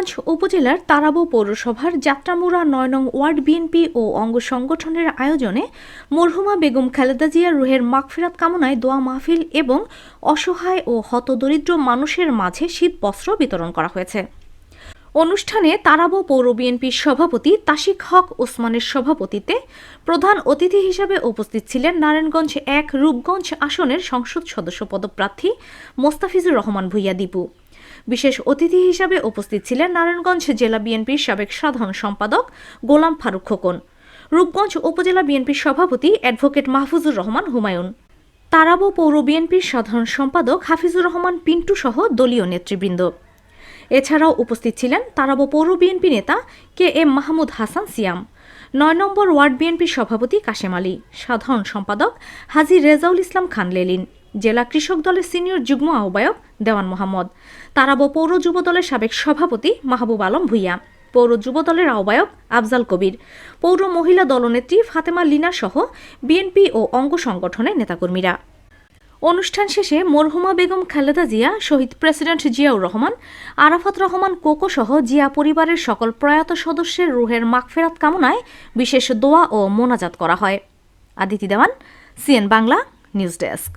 রূপগঞ্জ উপজেলার তারাবো পৌরসভার যাত্রামুড়া নয় নং ওয়ার্ড বিএনপি ও অঙ্গ সংগঠনের আয়োজনে মরহুমা বেগম খালেদা জিয়ার রুহের মাগফিরাত কামনায় দোয়া মাহফিল এবং অসহায় ও হতদরিদ্র মানুষের মাঝে শীতবস্ত্র বিতরণ করা হয়েছে। অনুষ্ঠানে তারাবো পৌর বিএনপির সভাপতি তাশিক হক ওসমানের সভাপতিতে প্রধান অতিথি হিসাবে উপস্থিত ছিলেন নারায়ণগঞ্জ এক, রূপগঞ্জ আসনের সংসদ সদস্য পদপ্রার্থী মোস্তাফিজুর রহমান ভুইয়া দীপু। বিশেষ অতিথি হিসাবে উপস্থিত ছিলেন নারায়ণগঞ্জ জেলা বিএনপির সাবেক সাধারণ সম্পাদক গোলাম ফারুক খোকন। রূপগঞ্জ উপজেলা বিএনপির সভাপতি অ্যাডভোকেট মাহফুজুর রহমান হুমায়ুন। তারাবো পৌর বিএনপির সাধারণ সম্পাদক হাফিজুর রহমান পিন্টু সহ দলীয় নেতৃবৃন্দ। এছাড়াও উপস্থিত ছিলেন তারাবো পৌর বিএনপি নেতা কে এম মাহমুদ হাসান সিয়াম। নয় নম্বর ওয়ার্ড বিএনপির সভাপতি কাশেম আলী। সাধারণ সম্পাদক হাজি রেজাউল ইসলাম খান লেলিন। জেলা কৃষক দলের সিনিয়র যুগ্ম আহ্বায়ক দেওয়ান মোহাম্মদ। তারাবো পৌর যুব দলের সাবেক সভাপতি মাহবুব আলম ভুইয়া। পৌর যুব দলের আহ্বায়ক আফজাল কবির। পৌর মহিলা দলনেত্রী ফাতেমা লিনা সহ বিএনপি ও অঙ্গ সংগঠনের নেতাকর্মীরা। অনুষ্ঠান শেষে মরহুমা বেগম খালেদা জিয়া, শহীদ প্রেসিডেন্ট জিয়াউর রহমান, আরাফাত রহমান কোকো সহ জিয়া পরিবারের সকল প্রয়াত সদস্যের রুহের মাগফেরাত কামনায় বিশেষ দোয়া ও মোনাজাত করা হয়। Aditi Dewan, CN Bangla, news desk.